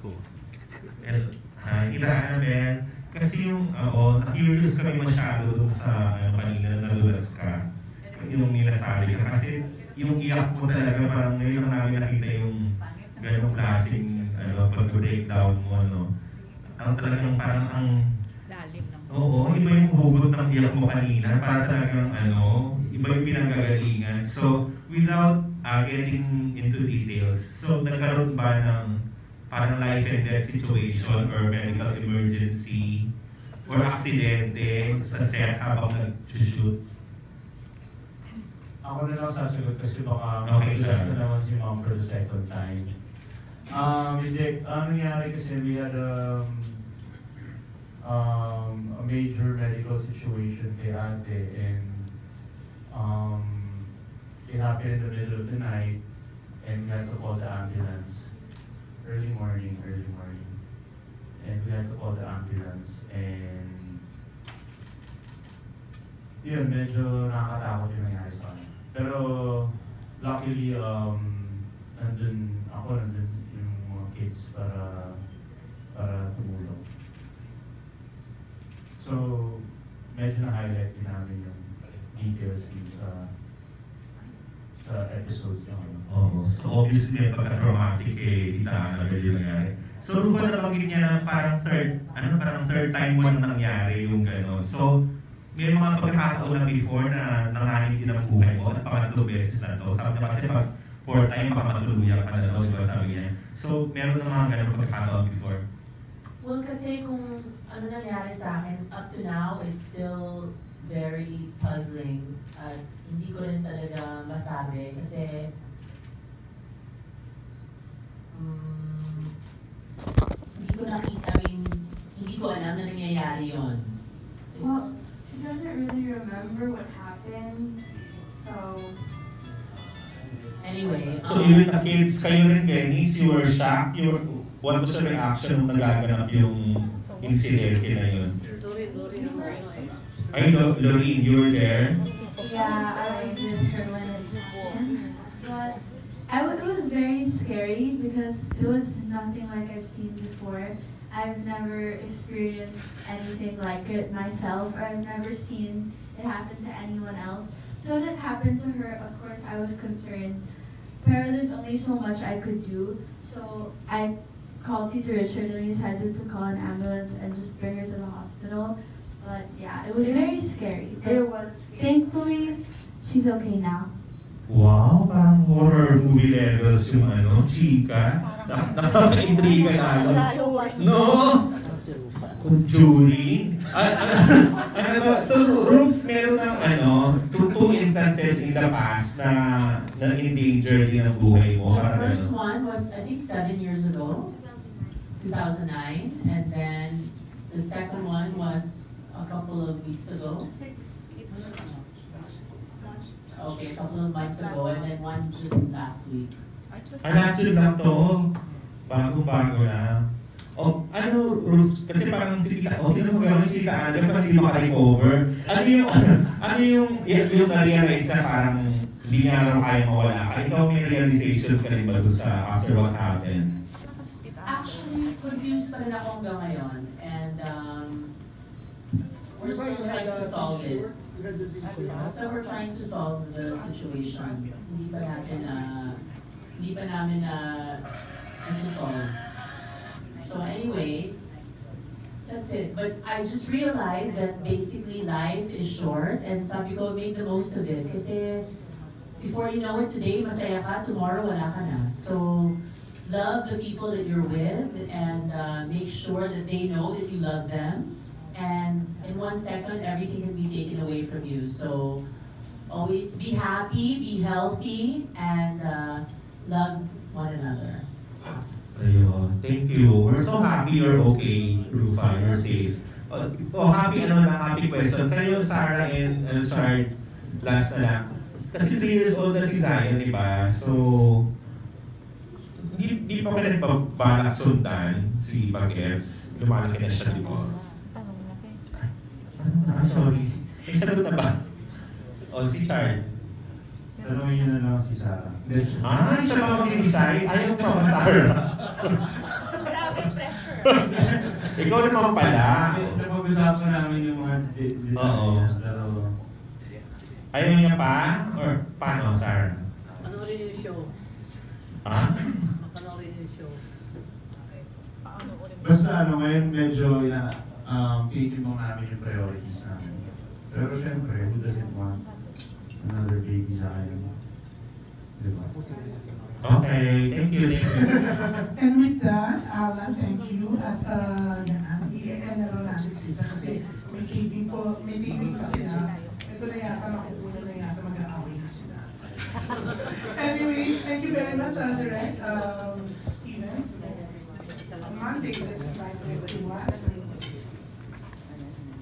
ko. And, uh, Ira Annabel, kasi yung, oo, na-curious kami masyado dun sa ano, kanina na nalulas ka. Yung nilasabi ka. Kasi yung iyak mo talaga, parang ngayon lang namin nakita yung ganong klaseng ano, pag-breakdown mo, ano. Ang talagang parang ang Lalim ng Oo, iba yung hugot ng iyak mo kanina. Para talagang ano, iba yung pinanggagalingan. So, without uh, getting into details, so nagkaroon ba ng parang life and death situation or medical emergency or aksidente sa set habang nag-shoot? Ako na lang sasagot kasi baka Okay, mag-adjust na naman si mom for the second time. Um, hindi, ang nangyari kasi we had um, um, a major medical situation kay ate and um, it happened in the middle of the night and we had to call the ambulance. Yun, medyo nakakatakot yung nangyari sa akin. Pero luckily, um, nandun ako, nandun yung mga kids para para tumulong. So, medyo na-highlight din namin yung details din sa sa episodes ng ano. Oo, so obviously may pagka-traumatic eh, Tita Annabel yung nangyari. So, Rupa nabanggit niya na parang third, ano, parang third time mo nang nangyari yung gano'n. So, may mga pagkakataon na before na nanganib din ang buhay mo, na pangatlo beses na to. Sabi niya kasi pag fourth time, baka matuluyan ka na daw, di ba sabi niya. So, meron na mga ganun pagkakataon before. Well, kasi kung ano nangyari sa akin, up to now, it's still very puzzling. At hindi ko rin talaga masabi kasi Anyway, So, um, even the kids, kayo rin, Dennis, you were shocked, you were, what was your reaction nung nagaganap yung incident na yun? Ay, Lo- Lorraine, you were there? yeah, I was with her when it happened. But I w- it was very scary because it was nothing like I've seen before. I've never experienced anything like it myself, or I've never seen it happen to anyone else. So when it happened to her, of course, I was concerned. But there's only so much I could do. So I called Teacher Richard and we decided to call an ambulance and just bring her to the hospital. But yeah, it was very scary. But was thankfully, she's okay now. Wow, parang horror movie levels yung ano, chika. Na- Nakaka-intriga na ano. No? Si Rufa. Conjuring? Ah, ano, ba? So, Rooms, meron ng ano, two, two instances in the past na na-endanger din ang buhay mo. the first ano. one was, I think, seven years ago. 2009, and then the second one was a couple of weeks ago. Okay, a couple of months ago, and then one just last week. Ah, last week lang to. Bagong-bago na. O, ano, kasi parang si Tita, o, sino mo gano'n si Tita Ana, dapat hindi makarecover. Ano yung, ano yung, yung, yung na-realize na parang hindi niya raw kaya mawala ka? Ikaw may realization ka rin ba sa after what happened? Actually, confused pa rin ako hanggang ngayon, and um, we're still trying to solve it. Basta we're trying to solve the situation. Hindi pa natin na, hindi pa namin na solve. It. But I just realized that basically life is short and sabi ko, make the most of it. Kasi before you know it, today masaya ka, tomorrow wala ka na. So love the people that you're with and uh, make sure that they know that you love them. And in one second, everything can be taken away from you. So always be happy, be healthy, and uh, love one another. Ayun, thank you. We're so happy you're okay, Rufa, you're safe. Oh, oh, happy ano na, happy question. Kayo, Sarah and Chard, last na lang. Kasi 3 years old na si Zion, di ba? So, hindi, hindi pa kayo nagbabalak sundan si Bagets. Lumalaki na siya. Ano na, sorry. May sagot na ba? O, si Chard. Tanungin niyo na lang si Sarah. Ah, siya ba mag-decide? Ayaw pa ba, Sarah? Ikaw naman pala. Napag-usapan namin yung mga Oo. pero Ayaw niya pa? Or paano, Sarah? Panoorin yung show. Ha? Panoorin yung show. basta ano, ngayon medyo ina, um, tinitimbang namin yung priorities namin. Pero syempre, who doesn't want another baby sa akin? Diba? Okay, thank you, thank you. And with that, Alan, thank you. At uh, i-end na lang natin kasi may taping po, may taping pa sila. Ito na yata, makukunan na yata, mag-aaway na sila. Anyways, thank you very much, uh, Direct, um, Steven. On Monday, let's invite watch.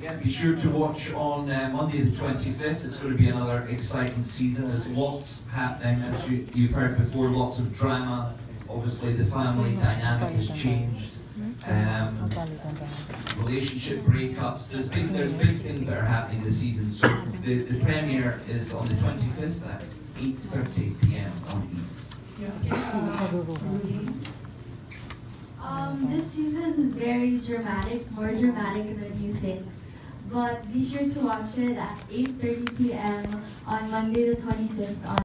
Yeah, be sure to watch on uh, Monday the 25th. It's going to be another exciting season. There's lots happening, as you, you've heard before, lots of drama. Obviously, the family dynamic has changed. Um, relationship breakups. There's big, there's big things that are happening this season. So the, the premiere is on the 25th at 8:30 p.m. on E! Um, this season is very dramatic, more dramatic than you think. But be sure to watch it at 8.30 p.m. on Monday the 25th on